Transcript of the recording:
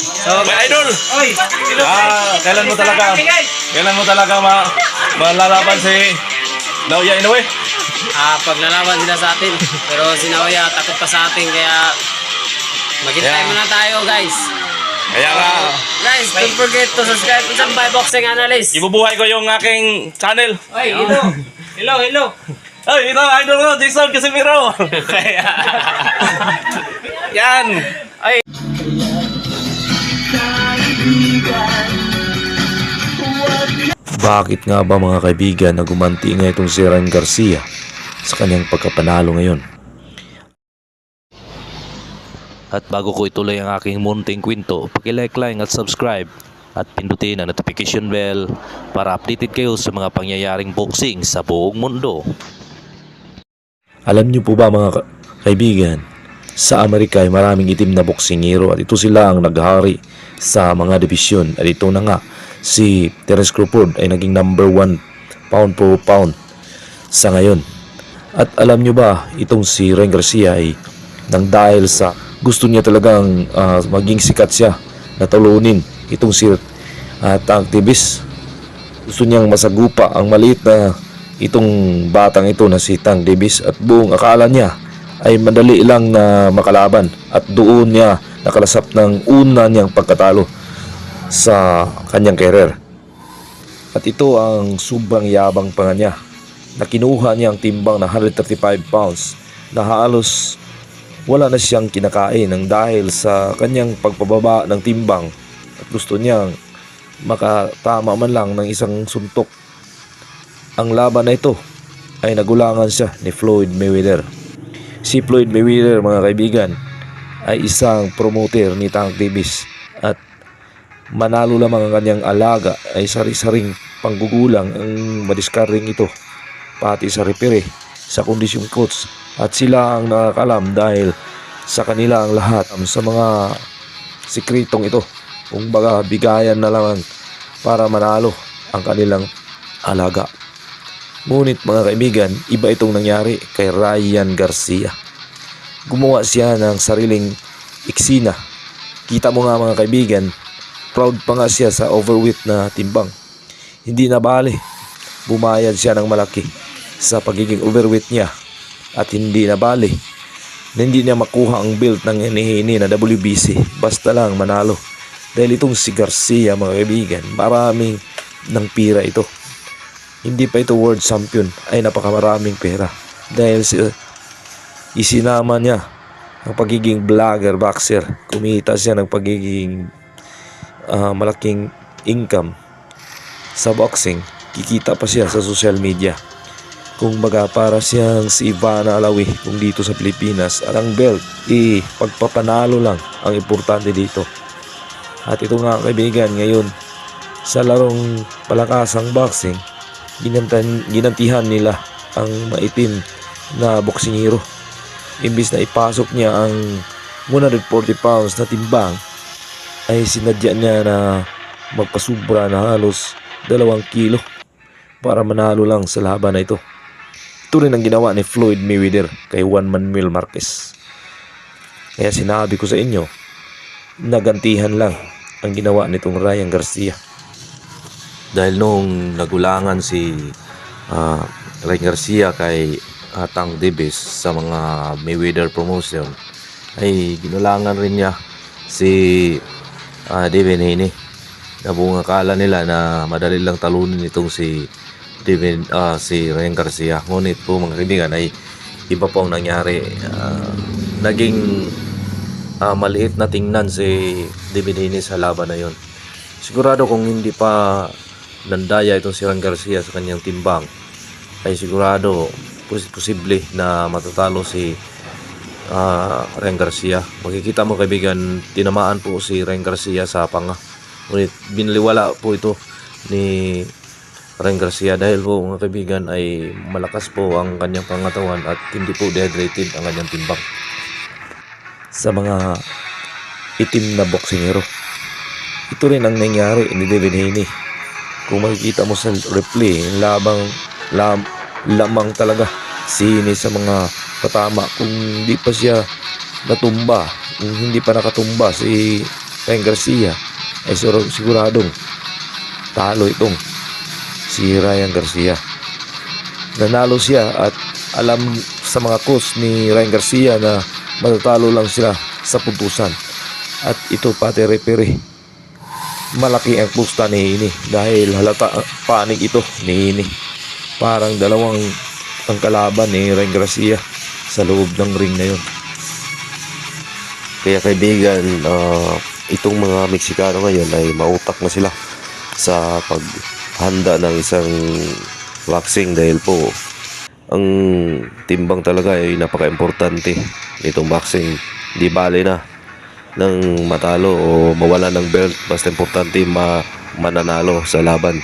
So, My idol! Oy! Ah, kailan mo talaga, kailan mo talaga ma, malalaban si Lauya Inoue? Ah, paglalaban sila sa atin. Pero si Naoya takot pa sa atin kaya maghintay Yeah. muna tayo guys. Kaya nga, Guys, don't forget to subscribe to Sampay Boxing Analyst. ibubuhay ko yung aking channel. Oy, hello. Hello, hello. Ay, ito, idol ko, Jason Casimiro. Yan. Bakit nga ba mga kaibigan na gumanti nga itong si Ryan Garcia sa kanyang pagkapanalo ngayon? At bago ko ituloy ang aking munting kwento, pakilike lang at subscribe at pindutin ang notification bell para updated kayo sa mga pangyayaring boxing sa buong mundo. Alam niyo po ba mga ka- kaibigan, sa Amerika ay maraming itim na boksingero at ito sila ang naghari sa mga divisyon at ito na nga si Terence Crawford ay naging number one pound for pound sa ngayon. At alam nyo ba, itong si Ren Garcia ay nang dahil sa gusto niya talagang ah, maging sikat siya na talunin itong si uh, activist. Gusto niyang masagupa ang maliit na itong batang ito na si Tang Davis at buong akala niya ay madali lang na makalaban at doon niya nakalasap ng una niyang pagkatalo sa kanyang career. At ito ang sobrang yabang pa niya na kinuha niya ang timbang na 135 pounds na halos wala na siyang kinakain ng dahil sa kanyang pagpababa ng timbang at gusto niyang makatama man lang ng isang suntok. Ang laban na ito ay nagulangan siya ni Floyd Mayweather. Si Floyd Mayweather mga kaibigan ay isang promoter ni Tank Davis manalo lamang ang kanyang alaga. Ay sari-saring panggugulang ang madiskaring ito pati sa repere sa kondisyong coach. At sila ang nakakalam dahil sa kanila ang lahat sa mga sikretong ito. Kung baga bigayan na lamang para manalo ang kanilang alaga. Ngunit mga kaibigan iba itong nangyari kay Ryan Garcia. Gumawa siya ng sariling eksina kita mo nga mga kaibigan proud pa nga siya sa overweight na timbang. Hindi na bale bumayad siya ng malaki sa pagiging overweight niya. At hindi na bali. Na hindi niya makuha ang belt ng hinihini na WBC basta lang manalo. Dahil itong si Garcia mga kaibigan maraming ng pira ito. Hindi pa ito world champion. Ay napakamaraming pera. Dahil si, isinama niya ang pagiging vlogger boxer. Kumita siya ng pagiging ah, malaking income sa boxing kikita pa siya sa social media. Kung baga para siyang si Ivana Alawi kung dito sa Pilipinas at ang belt eh pagpapanalo lang ang importante dito. At ito nga kaibigan ngayon sa larong palakasang boxing ginantan, ginantihan nila ang maitim na boksingero. Imbis na ipasok niya ang 140 pounds na timbang ay sinadya niya na magpasubra na halos dalawang kilo para manalo lang sa laban na ito. Ito rin ang ginawa ni Floyd Mayweather kay Juan Manuel Marquez. Kaya sinabi ko sa inyo, nagantihan lang ang ginawa nitong Ryan Garcia. Dahil nung nagulangan si ah, Ryan Garcia kay ah, Tang Davis sa mga Mayweather promotion, ay ginulangan rin niya si ah, Devin Haney na buong akala nila na madali lang talunin itong si Devin, ah, si Ryan Garcia. Ngunit po mga kaibigan ay iba po ang nangyari. Ah, naging ah, maliit na tingnan si Devin Haney sa laban na yon. Sigurado kung hindi pa nandaya itong si Ryan Garcia sa kanyang timbang ay sigurado pos- posible na matatalo si ah, Ryan Garcia. Makikita mo kaibigan, tinamaan po si Ryan Garcia sa panga. Ngunit binaliwala po ito ni Ryan Garcia dahil po mga kaibigan ay malakas po ang kanyang pangatawan at hindi po dehydrated ang kanyang timbang. Sa mga itim na boksingero. Ito rin ang nangyari ni David Haney. Kung makikita mo sa replay, labang lam, lamang talaga sini sa mga patama kung hindi pa siya natumba kung hindi pa nakatumba si Ryan Garcia ay siguro- siguradong talo itong si Ryan Garcia. Nanalo siya at alam sa mga coach ni Ryan Garcia na matatalo lang sila sa puntusan. At ito pati referee malaki ang pusta ni Ini dahil halata panig ito ni Ini. Parang dalawang ang kalaban ni Ryan Garcia sa loob ng ring na yun. Kaya kaibigan, ah, itong mga Meksikano ngayon ay mautak na sila sa paghanda ng isang boxing dahil po ang timbang talaga ay napaka-importante nitong boxing. Di bale na ng matalo o mawala ng belt basta importante ma mananalo sa laban.